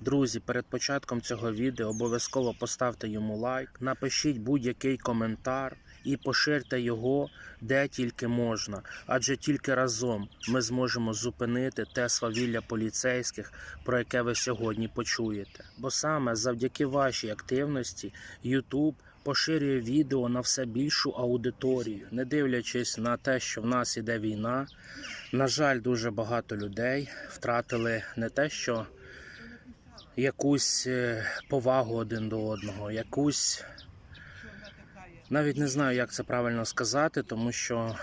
Друзі, перед початком цього відео обов'язково поставте йому лайк, напишіть будь-який коментар і поширте його де тільки можна. Адже тільки разом ми зможемо зупинити те свавілля поліцейських, про яке ви сьогодні почуєте. Бо саме завдяки вашій активності YouTube поширює відео на все більшу аудиторію, не дивлячись на те, що в нас іде війна. На жаль, дуже багато людей втратили не те, що якусь е, повагу один до одного, якусь навіть не знаю, як це правильно сказати, тому що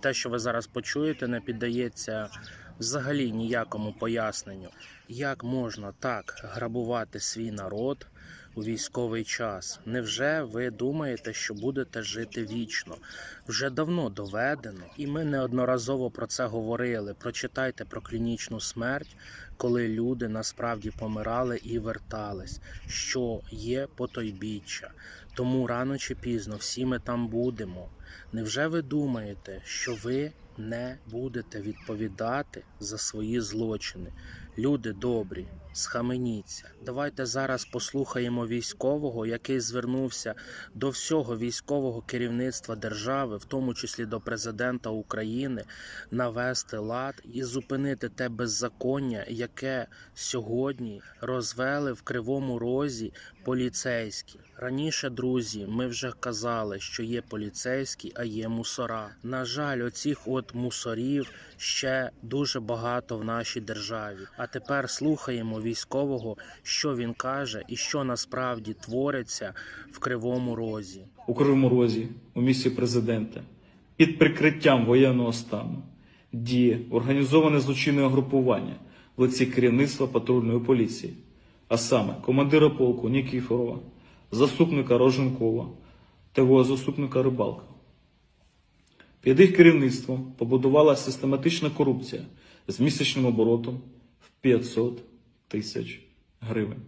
те, що ви зараз почуєте, не піддається взагалі ніякому поясненню. Як можна так грабувати свій народ у військовий час? Невже ви думаєте, що будете жити вічно? Вже давно доведено, і ми неодноразово про це говорили. Прочитайте про клінічну смерть, коли люди насправді помирали і вертались, що є потойбіччя. Тому рано чи пізно всі ми там будемо. Невже ви думаєте, що ви не будете відповідати за свої злочини? Люди добрі, схаменіться. Давайте зараз послухаємо військового, який звернувся до всього військового керівництва держави, в тому числі до президента України, навести лад і зупинити те беззаконня, яке сьогодні розвели в кривому розі поліцейські. Раніше, друзі, ми вже казали, що є поліцейські, а є мусора. На жаль, оцих от мусорів ще дуже багато в нашій державі. А тепер слухаємо військового, що він каже і що насправді твориться в кривому розі. у Кривому Розі, у місті президента, під прикриттям воєнного стану діє організоване злочинне угрупування в лиці керівництва патрульної поліції, а саме командира полку Нікіфорова, заступника Роженкова та заступника Рибалка. Під їх керівництвом побудувала систематична корупція з місячним оборотом в 500 тисяч гривень.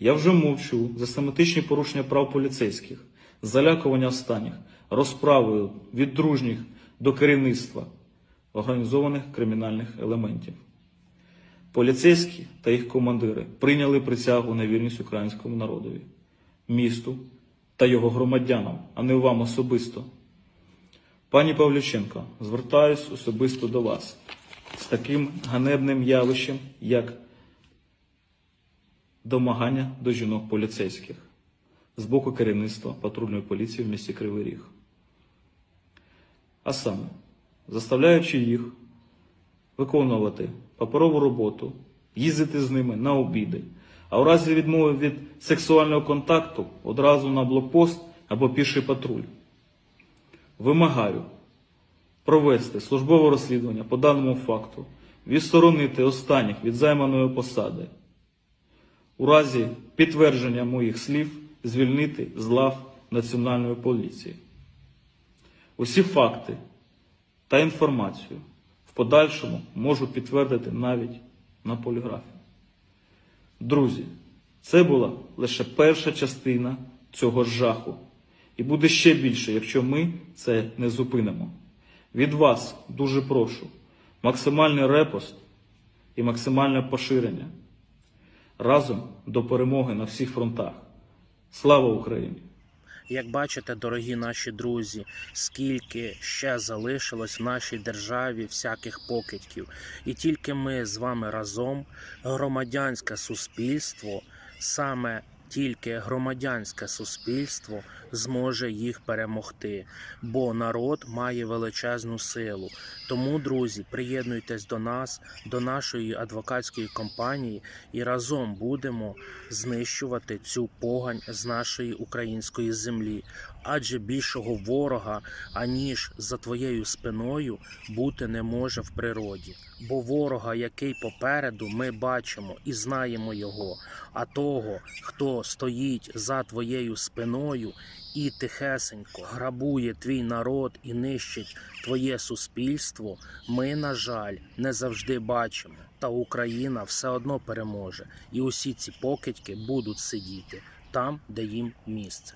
Я вже мовчу за систематичні порушення прав поліцейських, залякування останніх, розправою від дружніх до керівництва організованих кримінальних елементів. Поліцейські та їх командири прийняли присягу на вірність українському народові, місту та його громадянам, а не вам особисто. Пані Павлюченко, звертаюсь особисто до вас з таким ганебним явищем, як домагання до жінок поліцейських з боку керівництва патрульної поліції в місті Кривий Ріг. А саме, заставляючи їх виконувати паперову роботу, їздити з ними на обіди, а у разі відмови від сексуального контакту одразу на блокпост або піший патруль. Вимагаю провести службове розслідування по даному факту, відсторонити останніх від займаної посади. У разі підтвердження моїх слів звільнити з лав Національної поліції. Усі факти та інформацію в подальшому можу підтвердити навіть на поліграфі. Друзі, це була лише перша частина цього жаху. І буде ще більше, якщо ми це не зупинимо. Від вас дуже прошу максимальний репост і максимальне поширення разом до перемоги на всіх фронтах. Слава Україні! Як бачите, дорогі наші друзі, скільки ще залишилось в нашій державі всяких покидьків, і тільки ми з вами разом, громадянське суспільство, саме тільки громадянське суспільство зможе їх перемогти, бо народ має величезну силу. Тому, друзі, приєднуйтесь до нас, до нашої адвокатської компанії, і разом будемо знищувати цю погань з нашої української землі. Адже більшого ворога, аніж за твоєю спиною, бути не може в природі. Бо ворога, який попереду, ми бачимо і знаємо його. А того, стоїть за твоєю спиною і тихесенько грабує твій народ і нищить твоє суспільство, ми, на жаль, не завжди бачимо. Та Україна все одно переможе, і усі ці покидьки будуть сидіти там, де їм місце.